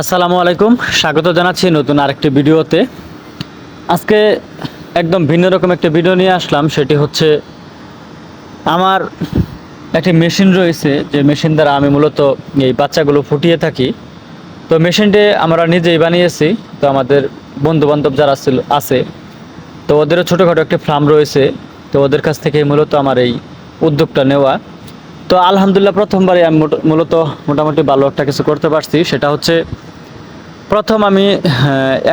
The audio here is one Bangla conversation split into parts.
আসসালামু আলাইকুম। স্বাগত জানাচ্ছি নতুন আরেকটি ভিডিওতে। আজকে একদম ভিন্ন রকম একটা ভিডিও নিয়ে আসলাম, সেটি হচ্ছে আমার একটি মেশিন রয়েছে, যে মেশিন দ্বারা আমি মূলত এই বাচ্চাগুলো ফুটিয়ে থাকি। তো মেশিনটি আমরা নিজেই বানিয়েছি, তো আমাদের বন্ধু বান্ধব যারা ছিল আছে। তো ওদেরও ছোটোখাটো একটি ফার্ম রয়েছে, তো ওদের কাছ থেকে মূলত আমার এই উদ্যোগটা নেওয়া। তো আলহামদুলিল্লাহ প্রথমবারে আমি মূলত মোটামুটি ভালো একটা কিছু করতে পারছি। সেটা হচ্ছে প্রথম আমি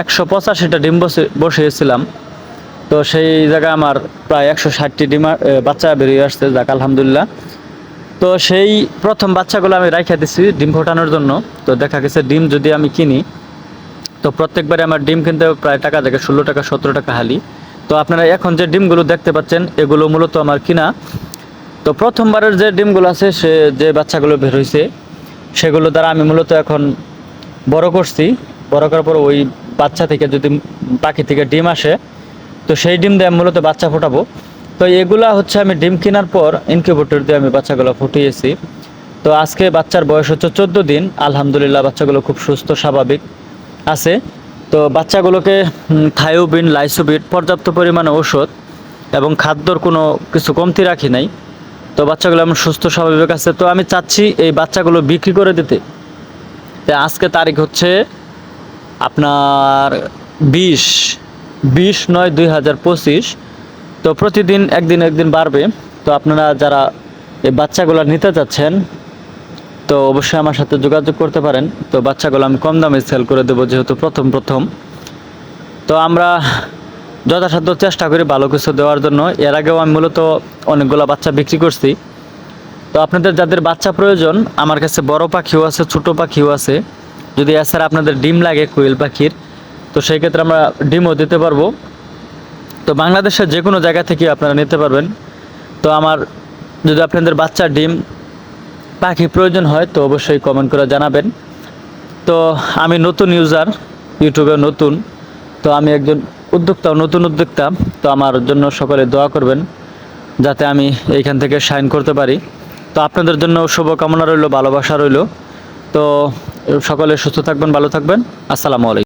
একশো পঁচাশিটা ডিম বসে বসিয়েছিলাম। তো সেই জায়গায় আমার প্রায় একশো ষাটটি ডিম বাচ্চা বেরিয়ে আসছে, যাক, আলহামদুলিল্লাহ। তো সেই প্রথম বাচ্চাগুলো আমি রাইখা দিচ্ছি ডিম ফোটানোর জন্য। তো দেখা গেছে ডিম যদি আমি কিনি, তো প্রত্যেকবারে আমার ডিম কিনতে প্রায় টাকা থেকে ষোলো টাকা, সতেরো টাকা হালি। তো আপনারা এখন যে ডিমগুলো দেখতে পাচ্ছেন, এগুলো মূলত আমার কিনা। তো প্রথমবারের যে ডিমগুলো আছে, সে যে বাচ্চাগুলো বের হয়েছে সেগুলো দ্বারা আমি মূলত এখন বড় করছি। বড় করার পর ওই বাচ্চা থেকে যদি পাখি থেকে ডিম আসে, তো সেই ডিম দিয়ে আমি মূলত বাচ্চা ফোটাবো। তো এগুলা হচ্ছে আমি ডিম কেনার পর ইনকিউবেটর দিয়ে আমি বাচ্চাগুলো ফুটিয়েছি। তো আজকে বাচ্চার বয়স হচ্ছে চোদ্দ দিন। আলহামদুলিল্লাহ, বাচ্চাগুলো খুব সুস্থ, স্বাভাবিক আছে। তো বাচ্চাগুলোকে থায়োবিন লাইসোবিট, পর্যাপ্ত পরিমাণে ওষুধ এবং খাদ্যর কোনো কিছু কমতি রাখি নাই। তো বাচ্চাগুলো আমার সুস্থ স্বাভাবিক আছে। তো আমি চাচ্ছি এই বাচ্চাগুলো বিক্রি করে দিতে। তো আজকে তারিখ হচ্ছে আপনার বিশ বিশ নয় দুই হাজার পঁচিশ। তো প্রতিদিন একদিন একদিন বাড়বে। তো আপনারা যারা এই বাচ্চাগুলো নিতে চাচ্ছেন, তো অবশ্যই আমার সাথে যোগাযোগ করতে পারেন। তো বাচ্চাগুলো আমি কম দামে সেল করে দেবো যেহেতু প্রথম প্রথম। তো আমরা যথাসাধ্য চেষ্টা করি ভালো কিছু দেওয়ার জন্য। এর আগেও আমি মূলত অনেকগুলো বাচ্চা বিক্রি করছি। তো আপনাদের যাদের বাচ্চা প্রয়োজন, আমার কাছে বড় পাখিও আছে, ছোট পাখিও আছে। যদি এছাড়া আপনাদের ডিম লাগে কোয়েল পাখির, তো সেই ক্ষেত্রে আমরা ডিমও দিতে পারব। তো বাংলাদেশের যে কোনো জায়গা থেকে আপনারা নিতে পারবেন। তো আমার যদি আপনাদের বাচ্চার ডিম, পাখি প্রয়োজন হয়, তো অবশ্যই কমেন্ট করে জানাবেন। তো আমি নতুন ইউজার ইউটিউবে নতুন। তো আমি একজন উদ্যোক্তা নতুন উদ্যোক্তা, তো আমার জন্য সকলে দোয়া করবেন যাতে আমি এইখান থেকে সাইন করতে পারি। তো আপনাদের জন্য শুভকামনা রইল, ভালোবাসা রইল। তো সকলে সুস্থ থাকবেন, ভালো থাকবেন। আসসালামু আলাইকুম।